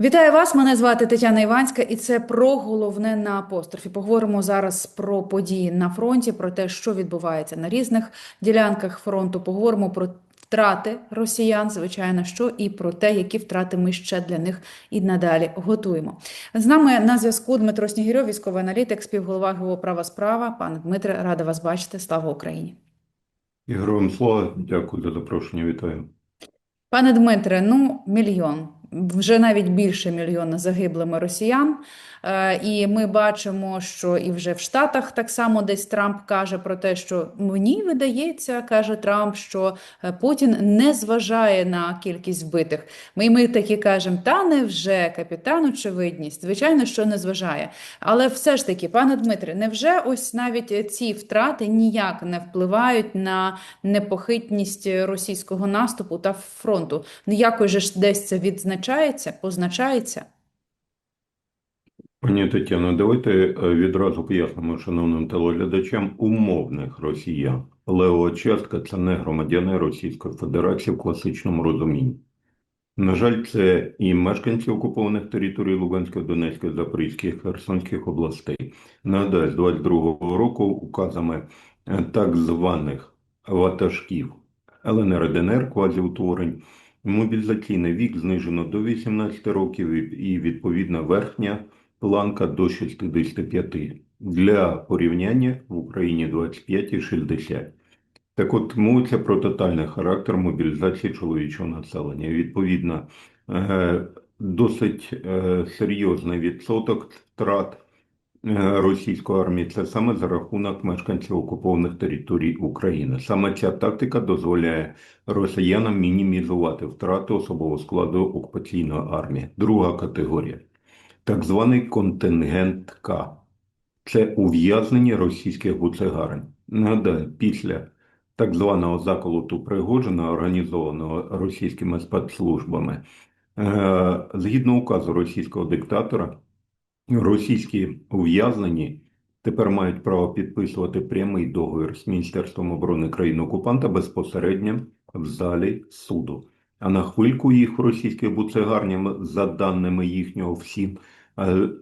Вітаю вас! Мене звати Тетяна Іванська, і це про головне на апострофі. Поговоримо зараз про події на фронті, про те, що відбувається на різних ділянках фронту. Поговоримо про втрати росіян, звичайно, що і про те, які втрати ми ще для них і надалі готуємо. З нами на зв'язку Дмитро Снігірьов, військовий аналітик, співголова ГО «Права справа. Пане Дмитре, рада вас бачити. Слава Україні! І Героям слава, дякую за запрошення, вітаю. Пане Дмитре, ну мільйон, вже навіть більше мільйона загиблими росіян. Е, І ми бачимо, що і вже в Штатах так само десь Трамп каже про те, що мені видається, каже Трамп, що е, Путін не зважає на кількість вбитих. Ми, ми такі кажемо, та невже капітан очевидність? Звичайно, що не зважає. Але все ж таки, пане Дмитре, невже ось навіть ці втрати ніяк не впливають на непохитність російського наступу та фронту? Ніякось же ж десь це відзначається, позначається? Пані Тетяно, давайте е, відразу пояснимо шановним телеглядачам умовних росіян. Лева частка це не громадяни Російської Федерації в класичному розумінні. На жаль, це і мешканці окупованих територій Луганської, Донецької, Запорізької, Херсонських областей. Нагадаю, з 22-го року указами е, так званих ватажків ЛНР ДНР квазіутворень мобілізаційний вік знижено до 18 років і відповідно верхня планка до 65. Для порівняння в Україні 25 і 60. Так от мовиться про тотальний характер мобілізації чоловічого населення. Відповідно, е, досить е, серйозний відсоток втрат е, російської армії це саме за рахунок мешканців окупованих територій України. Саме ця тактика дозволяє росіянам мінімізувати втрати особового складу окупаційної армії. Друга категорія так званий контингент К. Це ув'язнені російських буцегарень. Нагадаю, після так званого заколоту Пригожина, організованого російськими спецслужбами, е, згідно указу російського диктатора, російські ув'язнені тепер мають право підписувати прямий договір з Міністерством оборони країни-окупанта безпосередньо в залі суду. А на хвильку їх російських буцегарнях, за даними їхнього всім,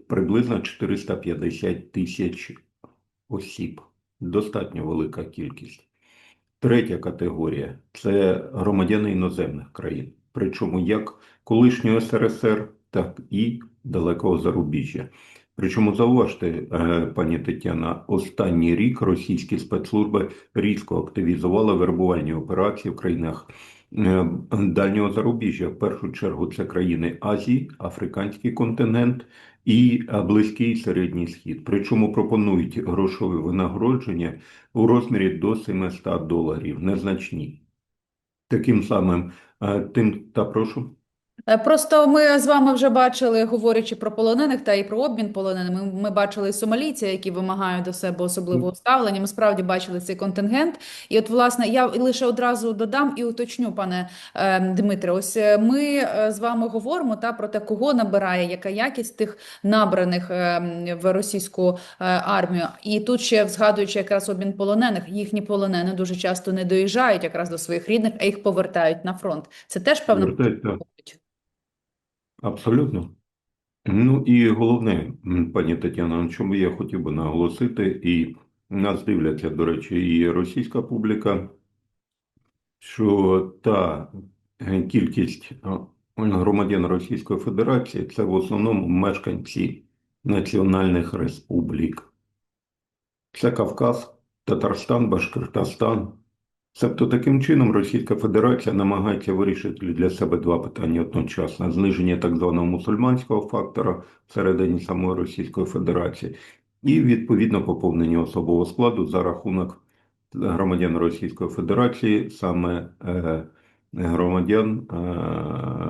приблизно 450 тисяч осіб. Достатньо велика кількість. Третя категорія це громадяни іноземних країн, причому як колишнього СРСР, так і далекого зарубіжжя. Причому зауважте, е, пані Тетяна, останній рік російські спецслужби різко активізували вербувальні операції в країнах е, дальнього зарубіжжя. В першу чергу це країни Азії, Африканський континент і е, Близький Середній Схід. Причому пропонують грошові винагородження у розмірі до 700 доларів, незначні. Таким самим, тим та прошу. Е, Просто ми з вами вже бачили, говорячи про полонених та і про обмін полоненими. Ми, ми бачили сомалійця, які вимагають до себе особливого ставлення. Ми справді бачили цей контингент. І от, власне, я лише одразу додам і уточню, пане е, Дмитре. Ось е, ми е, з вами говоримо та про те, кого набирає, яка якість тих набраних е, в російську е, армію. І тут ще згадуючи якраз обмін полонених, їхні полонени дуже часто не доїжджають якраз до своїх рідних, а їх повертають на фронт. Це теж певно. Абсолютно. Ну і головне, пані Тетяна, на чому я хотів би наголосити, і нас дивляться, до речі, і російська публіка, що та е, кількість громадян Російської Федерації це в основному мешканці національних республік. Це Кавказ, Татарстан, Башкортостан. Тобто таким чином Російська Федерація намагається вирішити для себе два питання одночасно: зниження так званого мусульманського фактора всередині самої Російської Федерації, і відповідно поповнення особового складу за рахунок громадян Російської Федерації, саме е, громадян е,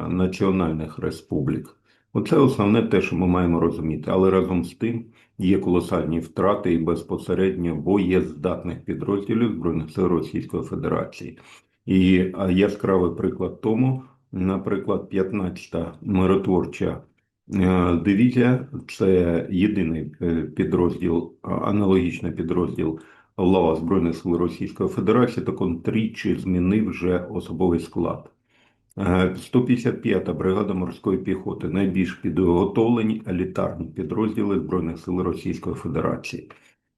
національних республік. Оце основне те, що ми маємо розуміти, але разом з тим. Є колосальні втрати і безпосередньо боєздатних підрозділів Збройних сил Російської Федерації. І яскравий приклад тому, наприклад, 15-та миротворча е, дивізія це єдиний е, підрозділ, аналогічний підрозділ лава Збройних сил Російської Федерації, так он тричі змінив вже особовий склад. Е, 155-та бригада морської піхоти найбільш підготовлені елітарні підрозділи Збройних сил Російської Федерації.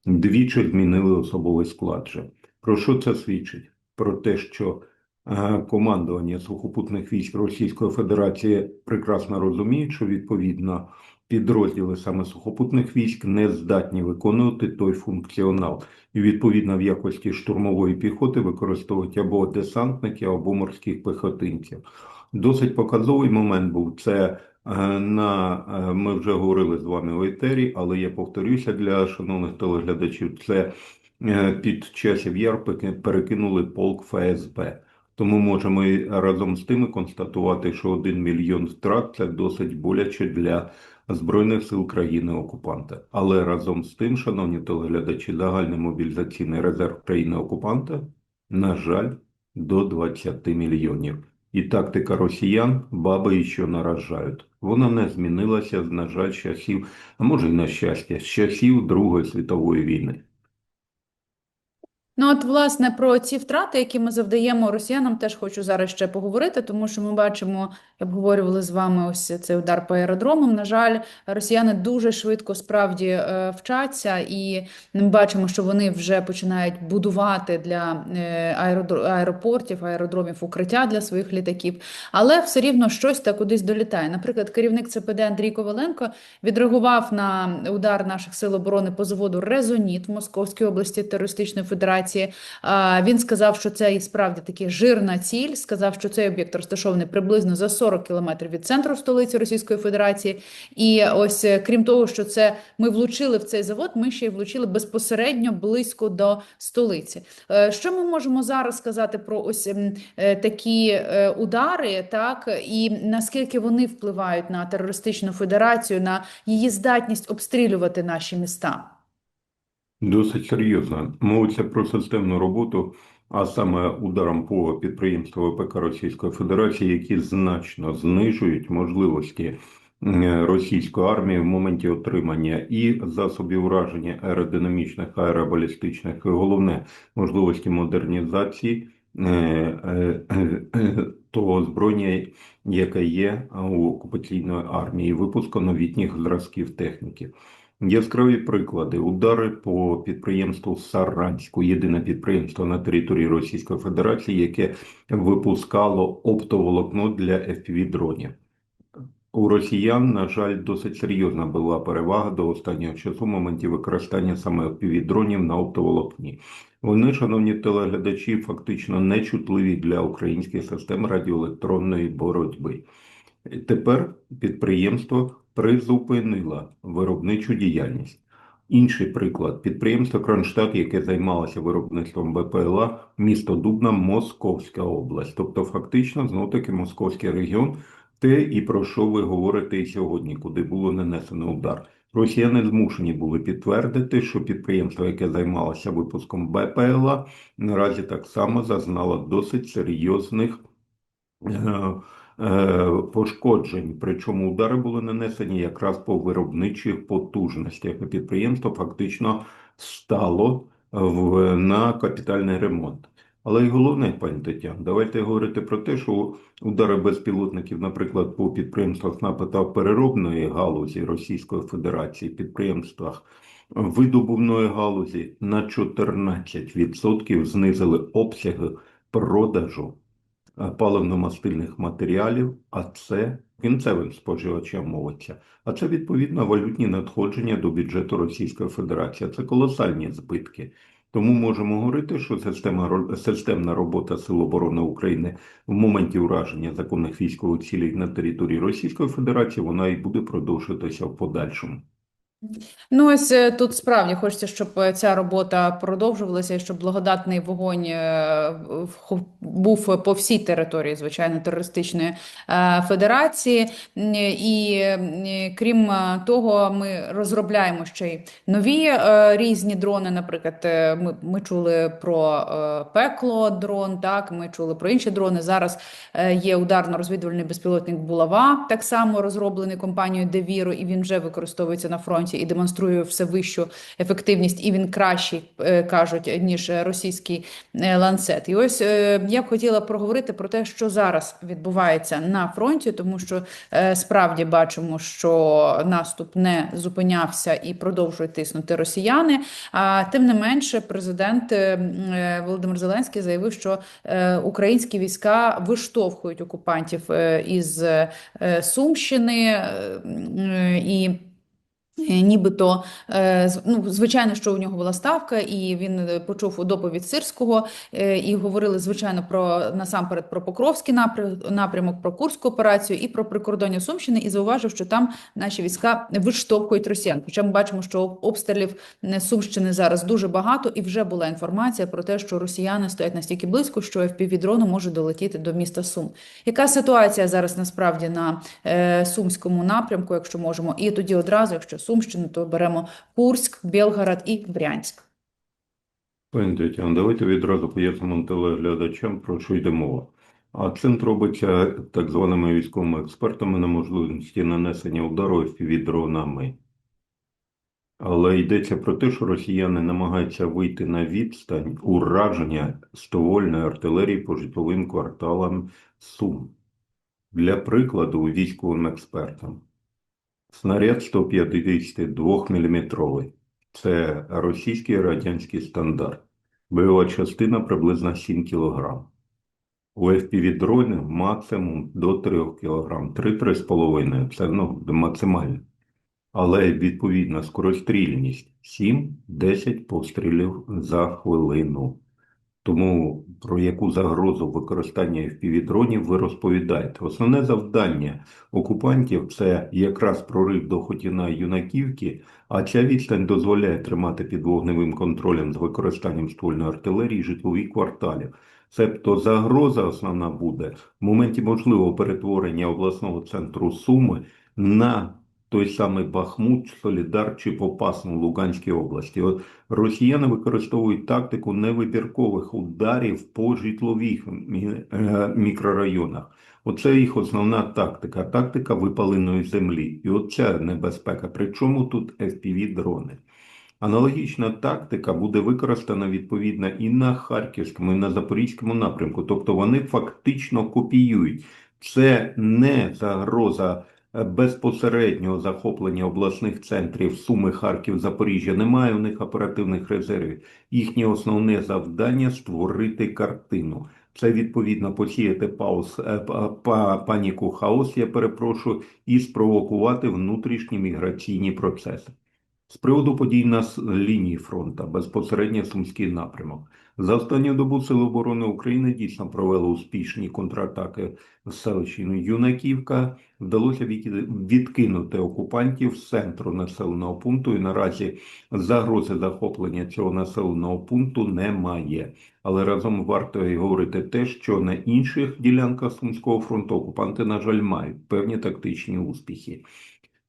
Двічі змінили особовий склад. же. Про що це свідчить? Про те, що е, командування сухопутних військ Російської Федерації прекрасно розуміють, що відповідно підрозділи саме сухопутних військ не здатні виконувати той функціонал, і відповідно в якості штурмової піхоти використовують або десантників, або морських піхотинців. Досить показовий момент був це. е, На е, ми вже говорили з вами в етері, але я повторюся для шановних телеглядачів. Це е, під часів яр перекинули полк ФСБ. Тому можемо і разом з тими констатувати, що один мільйон втрат це досить боляче для Збройних сил країни-окупанта. Але разом з тим, шановні телеглядачі, загальний мобілізаційний резерв країни-окупанта, на жаль, до 20 мільйонів. І тактика росіян баби що наражають. Вона не змінилася, на жаль, з часів, а може й на щастя, з часів Другої світової війни. Ну, от, власне, про ці втрати, які ми завдаємо росіянам, теж хочу зараз ще поговорити, тому що ми бачимо, обговорювали з вами ось цей удар по аеродромам. На жаль, росіяни дуже швидко справді е, вчаться, і ми бачимо, що вони вже починають будувати для е, аеропортів, аеродромів укриття для своїх літаків, але все рівно щось та кудись долітає. Наприклад, керівник ЦПД Андрій Коваленко відреагував на удар наших сил оборони по заводу Резоніт в Московській області терористичної федерації. А, Він сказав, що це і справді таки жирна ціль. Сказав, що цей об'єкт розташований приблизно за 40 кілометрів від центру столиці Російської Федерації. І ось е, крім того, що це ми влучили в цей завод, ми ще й влучили безпосередньо близько до столиці. Е, Що ми можемо зараз сказати про ось е, такі удари, так і наскільки вони впливають на терористичну федерацію, на її здатність обстрілювати наші міста? Досить серйозно. Мовиться про системну роботу, а саме ударом по підприємству ВПК Російської Федерації, які значно знижують можливості е, російської армії в моменті отримання і засобів ураження аеродинамічних, аеробалістичних, і головне можливості модернізації е, е, того озброєння, яке є у окупаційної армії, випуску новітніх зразків техніки. Яскраві приклади. Удари по підприємству Саранську, єдине підприємство на території Російської Федерації, яке випускало оптоволокно для FPV-дронів. У росіян, на жаль, досить серйозна була перевага до останнього часу в моменті використання саме FPV-дронів на оптоволокні. Вони, шановні телеглядачі, фактично нечутливі для українських систем радіоелектронної боротьби. Тепер підприємство призупинило виробничу діяльність. Інший приклад підприємство Кронштадт, яке займалося виробництвом БПЛА, місто Дубна, Московська область. Тобто, фактично, знов таки Московський регіон, те і про що ви говорите і сьогодні, куди було нанесено удар. Росіяни змушені були підтвердити, що підприємство, яке займалося випуском БПЛА, наразі так само зазнало досить серйозних е, пошкоджень. Причому удари були нанесені якраз по виробничих потужностях. Підприємство фактично стало в, на капітальний ремонт. Але й головне, пані Тетяно, давайте говорити про те, що удари безпілотників, наприклад, по підприємствах нафтопереробної галузі Російської Федерації, підприємствах видобувної галузі на 14% знизили обсяги продажу е, паливно-мастильних матеріалів, а це кінцевим споживачам мовиться. А це відповідно валютні надходження до бюджету Російської Федерації. Це колосальні збитки. Тому можемо говорити, що система, системна робота Сил оборони України в моменті ураження законних військових цілей на території Російської Федерації вона і буде продовжуватися в подальшому. Ну, ось е, тут справді хочеться, щоб ця робота продовжувалася, і щоб благодатний вогонь е, був по всій території, звичайно, терористичної е, федерації. І крім того, ми розробляємо ще й нові різні дрони. Наприклад, ми, ми чули про пекло дрон, так ми чули про інші дрони. Зараз є ударно-розвідувальний безпілотник Булава, так само розроблений компанією Девіро, і він вже використовується на фронті. Фронті і демонструє все вищу ефективність, і він кращий е, кажуть ніж російський е, ланцет. І ось е, я б хотіла проговорити про те, що зараз відбувається на фронті, тому що справді бачимо, що наступ не зупинявся і продовжують тиснути росіяни. А тим не менше, президент Володимир Зеленський заявив, що українські війська виштовхують окупантів із Сумщини і. Е, Нібито, е, ну, звичайно, що у нього була ставка, і він е, почув доповідь Сирського, і говорили, звичайно, про насамперед про Покровський напря- напрямок, про Курську операцію і про прикордоння Сумщини, і зауважив, що там наші війська виштовхують росіян. Хоча ми бачимо, що обстрілів Сумщини зараз дуже багато, і вже була інформація про те, що росіяни стоять настільки близько, що FPV-дрону може долетіти до міста Сум. Яка ситуація зараз насправді на Сумському напрямку, якщо можемо? І тоді одразу, якщо Сумщину, то беремо Курськ, Білгород і Брянськ. Пані Тетяно, давайте відразу пояснимо телеглядачам, про що йде мова. А центр робиться так званими військовими експертами на можливості нанесення удару FPV-дронами. Але йдеться про те, що росіяни намагаються вийти на відстань ураження ствольної артилерії по житловим кварталам Сум. Для прикладу, військовим експертам. Снаряд 152 мм. Це російський радянський стандарт. Бойова частина приблизно 7 кг. У FPV-дронів максимум до 3 кг. 3-3,5 це ну, максимально. Але відповідна скорострільність 7-10 пострілів за хвилину. Тому про яку загрозу використання FPV-дронів ви розповідаєте. Основне завдання окупантів це якраз прорив до Хотіна юнаківки, а ця відстань дозволяє тримати під вогневим контролем з використанням ствольної артилерії житлові кварталів. Себто загроза основна буде в моменті можливого перетворення обласного центру Суми на той самий Бахмут, Солідар чи Попасну в Луганській області. От росіяни використовують тактику невибіркових ударів по житлових е, мікрорайонах. Оце їх основна тактика, тактика випаленої землі. І оця небезпека. Причому тут FPV-дрони. Аналогічна тактика буде використана відповідно і на Харківському, і на Запорізькому напрямку. Тобто вони фактично копіюють. Це не загроза безпосереднього захоплення обласних центрів Суми, Харків, Запоріжжя. Немає у них оперативних резервів. Їхнє основне завдання створити картину. Це відповідно посіяти пауз, е, па- паніку, хаос, я перепрошую, і спровокувати внутрішні міграційні процеси. З приводу подій на лінії фронту, безпосередньо Сумський напрямок. За останню добу Сили оборони України дійсно провели успішні контратаки в селищі Юнаківка. Вдалося відкинути окупантів з центру населеного пункту, і наразі загрози захоплення цього населеного пункту немає. Але разом варто і говорити те, що на інших ділянках Сумського фронту окупанти, на жаль, мають певні тактичні успіхи.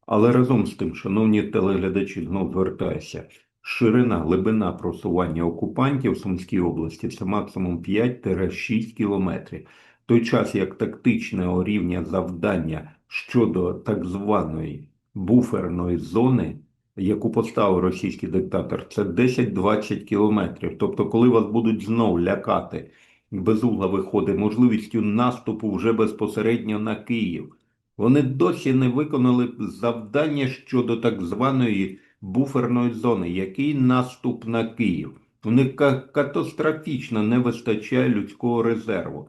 Але разом з тим, шановні телеглядачі, знов звертаюся. Ширина, глибина просування окупантів в Сумській області це максимум 5-6 кілометрів. В той час як тактичного рівня завдання щодо так званої буферної зони, яку поставив російський диктатор, це 10-20 кілометрів. Тобто, коли вас будуть знов лякати безугла виходить можливістю наступу вже безпосередньо на Київ. Вони досі не виконали завдання щодо так званої буферної зони. Який наступ на Київ? У них катастрофічно не вистачає людського резерву.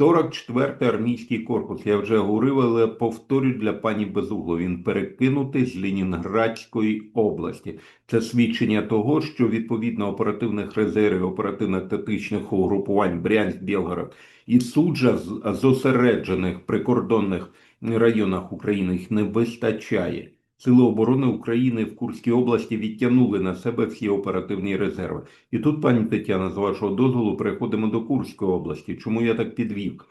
44-й армійський корпус, я вже говорив, але повторю для пані Безугло, він перекинутий з Ленінградської області. Це свідчення того, що відповідно оперативних резервів, оперативно-тактичних угрупувань Брянськ, Білгород і суджа зосереджених прикордонних районах України їх не вистачає. Сили оборони України в Курській області відтягнули на себе всі оперативні резерви. І тут, пані Тетяна, з вашого дозволу, переходимо до Курської області. Чому я так підвів?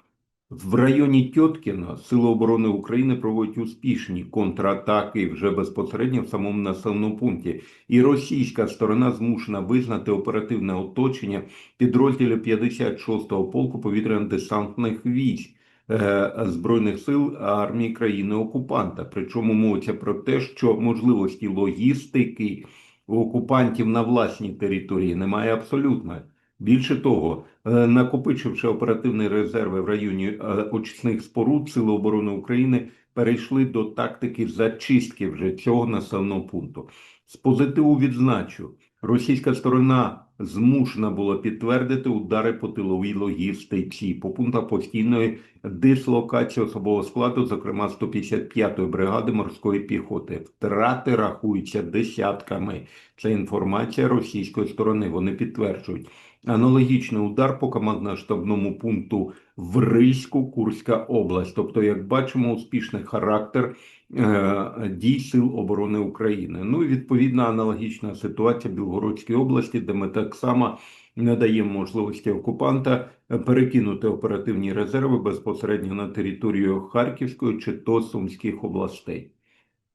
В районі Тьоткіна Сили оборони України проводять успішні контратаки вже безпосередньо в самому населеному пункті. І російська сторона змушена визнати оперативне оточення підрозділів 56-го полку повітряно-десантних військ. Е, Збройних сил армії країни-окупанта. Причому мовиться про те, що можливості логістики у окупантів на власній території немає абсолютно. Більше того, е, накопичивши оперативні резерви в районі е, очисних споруд, Сили оборони України перейшли до тактики зачистки вже цього населеного пункту. З позитиву відзначу, російська сторона змушена була підтвердити удари по тиловій логістиці, по пунктах постійної дислокації особового складу, зокрема 155-ї бригади морської піхоти. Втрати рахуються десятками. Це інформація російської сторони. Вони підтверджують. Аналогічний удар по командно-штабному пункту в Ризьку, Курська область. Тобто, як бачимо, успішний характер дій Сил оборони України. Ну і відповідна аналогічна ситуація в Білгородській області, де ми так само не даємо можливості окупанта е, перекинути оперативні резерви безпосередньо на територію Харківської чи то Сумських областей.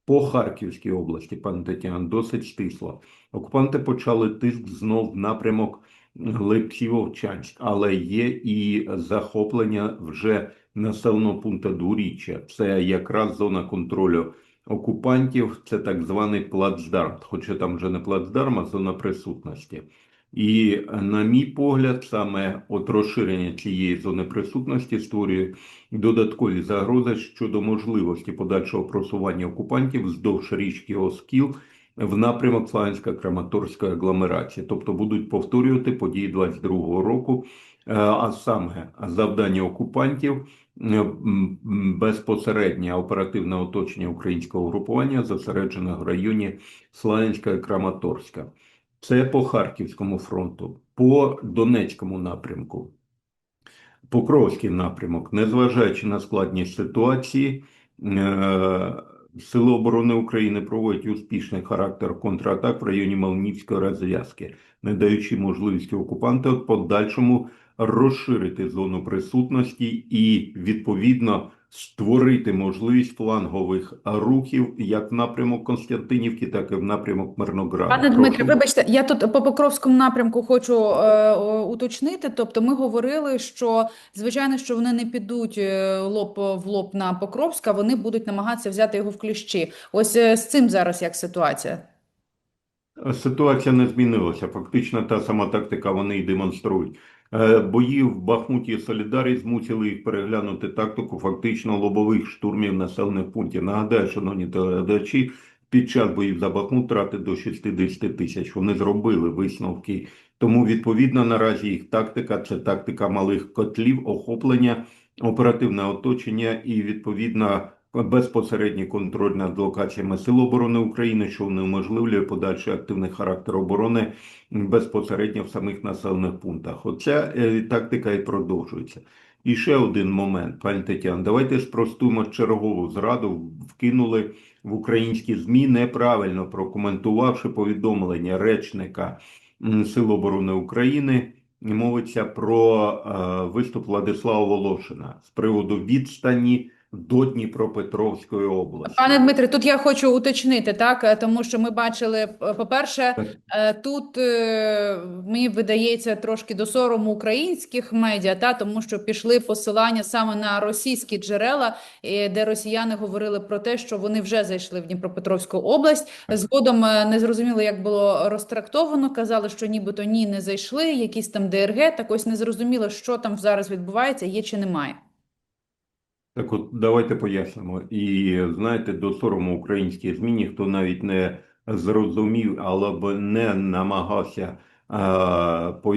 По Харківській області, пане Тетяна, досить стисло. Окупанти почали тиск знов в напрямок Липці-Вовчанськ, але є і захоплення вже населеного пункту Дуріччя. Це якраз зона контролю окупантів, це так званий плацдарм, хоча там вже не плацдарм, а зона присутності. І, на мій погляд, саме от розширення цієї зони присутності створює додаткові загрози щодо можливості подальшого просування окупантів вздовж річки Оскіл в напрямок Славянська-Краматорської агломерації, тобто будуть повторювати події 22-го року, е, а саме завдання окупантів е, безпосереднє оперативне оточення українського групування зосереджене в районі Славянська і Краматорська. Це по Харківському фронту, по Донецькому напрямку. Покровський напрямок, незважаючи на складність ситуації, е, Сили оборони України проводять успішний характер контратак в районі Малнівської розв'язки, не даючи можливості окупанта в подальшому розширити зону присутності і відповідно створити можливість флангових рухів як в напрямок Константинівки, так і в напрямок Мирнограду. Пане Дмитре, Прошу. вибачте, я тут по Покровському напрямку хочу е, уточнити. Тобто, ми говорили, що звичайно, що вони не підуть е, лоб в лоб на Покровськ, а вони будуть намагатися взяти його в кліщі. Ось е, з цим зараз як ситуація? Ситуація не змінилася. Фактично та сама тактика вони і демонструють. Е, Бої в Бахмуті Солідарі змусили їх переглянути тактику фактично лобових штурмів населених пунктів. Нагадаю, шановні телеглядачі, під час боїв за Бахмут трати до 60 тисяч. Вони зробили висновки. Тому, відповідно, наразі їх тактика це тактика малих котлів, охоплення, оперативне оточення і, відповідно, безпосередній контроль над локаціями Сил оборони України, що унеможливлює подальший активний характер оборони безпосередньо в самих населених пунктах. Оця е, тактика і продовжується. І ще один момент, пані Тетяна, давайте спростуємо чергову зраду. Вкинули в українські ЗМІ, неправильно прокоментувавши повідомлення речника Сил оборони України. Мовиться про е, виступ Владислава Волошина з приводу відстані до Дніпропетровської області. Пане Дмитре, тут я хочу уточнити, так, е, тому що ми бачили, е, по-перше, е, тут мені видається трошки до сорому українських медіа, та, тому що пішли посилання саме на російські джерела, де росіяни говорили про те, що вони вже зайшли в Дніпропетровську область. Згодом не зрозуміло, як було розтрактовано, казали, що нібито ні, не зайшли, якісь там ДРГ, так ось не зрозуміло, що там зараз відбувається, є чи немає. Так от давайте пояснимо. І знаєте, до сорому українські ЗМІ ніхто навіть не зрозумів, але б не намагався, а, по,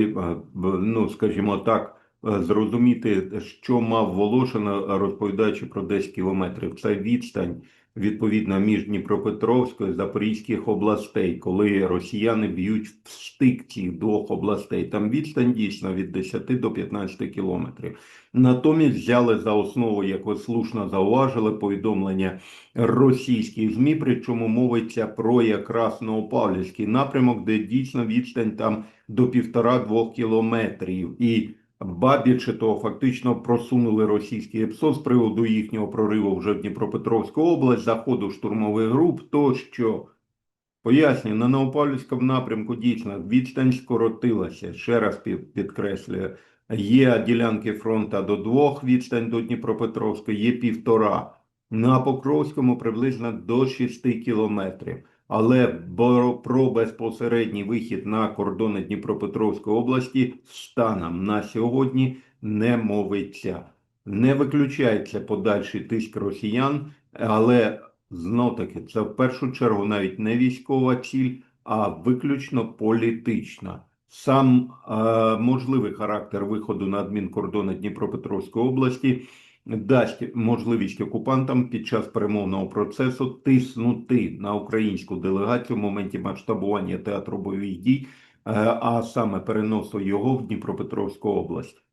ну, скажімо так, е, зрозуміти, що мав Волошина, розповідаючи про 10 кілометрів. Це відстань, відповідно, між Дніпропетровською і Запорізьких областей, коли росіяни б'ють в стик цих двох областей. Там відстань дійсно від 10 до 15 кілометрів. Натомість взяли за основу, як ви слушно зауважили, повідомлення російських ЗМІ, причому мовиться про якраз Новопавлівський напрямок, де дійсно відстань там до півтора-двох кілометрів. І ба більше того, фактично просунули російський ЕПСО з приводу їхнього прориву вже в Дніпропетровську область, заходу штурмових груп, тощо. Пояснюю, на Новопавлівському напрямку дійсно відстань скоротилася. Ще раз підкреслюю, Є ділянки фронту до двох відстань до Дніпропетровська, є півтора. На Покровському приблизно до 6 кілометрів. Але про безпосередній вихід на кордони Дніпропетровської області станом на сьогодні не мовиться. Не виключається подальший тиск росіян, але знов таки це в першу чергу навіть не військова ціль, а виключно політична. Сам е, можливий характер виходу на адмінкордони Дніпропетровської області дасть можливість окупантам під час перемовного процесу тиснути на українську делегацію в моменті масштабування театру бойових дій, е, а саме переносу його в Дніпропетровську область.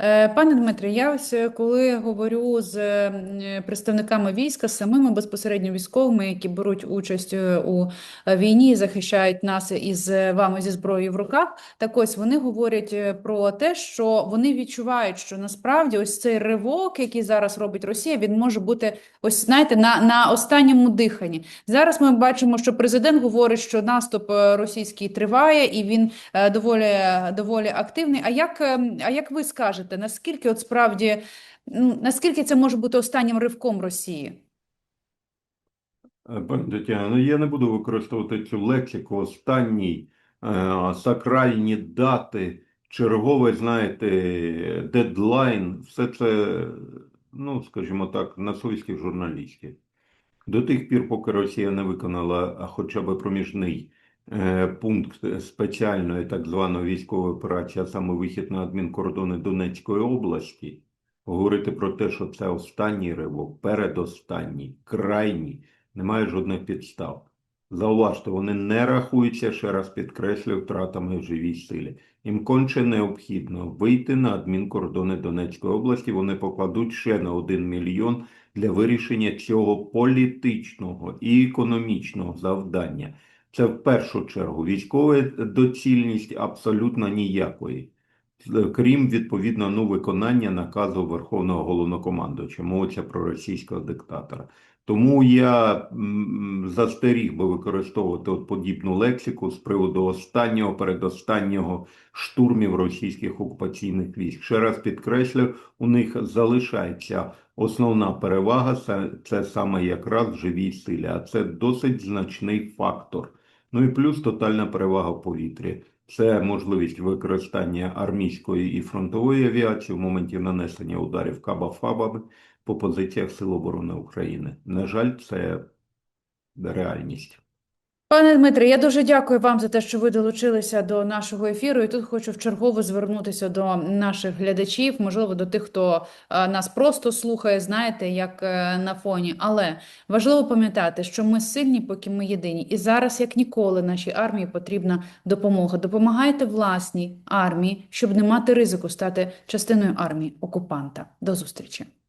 Е, Пане Дмитре, я ось е, коли говорю з е, представниками війська, з самими безпосередньо військовими, які беруть участь у війні захищають нас із вами зі зброєю в руках, так ось вони говорять про те, що вони відчувають, що насправді ось цей ривок, який зараз робить Росія, він може бути ось знаєте на, на останньому диханні. Зараз ми бачимо, що президент говорить, що наступ російський триває і він доволі, доволі активний. А як, е, а як ви скажете, наскільки от справді, ну, наскільки це може бути останнім ривком Росії? Е, Пані Тетяно, ну я не буду використовувати цю лексику. Останній е, сакральні дати, черговий, знаєте, дедлайн, все це, ну, скажімо так, на журналістів. До тих пір, поки Росія не виконала хоча б проміжний пункт спеціальної так званої військової операції, а саме вихід на адмінкордони Донецької області, говорити про те, що це останній ривок, передостанній, крайній, немає жодних підстав. Зауважте, вони не рахуються, ще раз підкреслюю, втратами в живій силі. Їм конче необхідно вийти на адмінкордони Донецької області. Вони покладуть ще на 1 мільйон для вирішення цього політичного і економічного завдання. Це в першу чергу військова доцільність абсолютно ніякої, крім відповідно ну, виконання наказу Верховного головнокомандувача, мовиться про російського диктатора. Тому я застеріг би використовувати от подібну лексику з приводу останнього, передостаннього штурмів російських окупаційних військ. Ще раз підкреслю, у них залишається основна перевага це саме якраз в живій силі, а це досить значний фактор. Ну і плюс тотальна перевага в повітрі. Це можливість використання армійської і фронтової авіації в моменті нанесення ударів каба-фабами по позиціях Сил оборони України. На жаль, це реальність. Пане Дмитре, я дуже дякую вам за те, що ви долучилися до нашого ефіру. І тут хочу вчергово звернутися до наших глядачів, можливо, до тих, хто е, нас просто слухає, знаєте, як е, на фоні. Але важливо пам'ятати, що ми сильні, поки ми єдині. І зараз, як ніколи, нашій армії потрібна допомога. Допомагайте власній армії, щоб не мати ризику стати частиною армії окупанта. До зустрічі.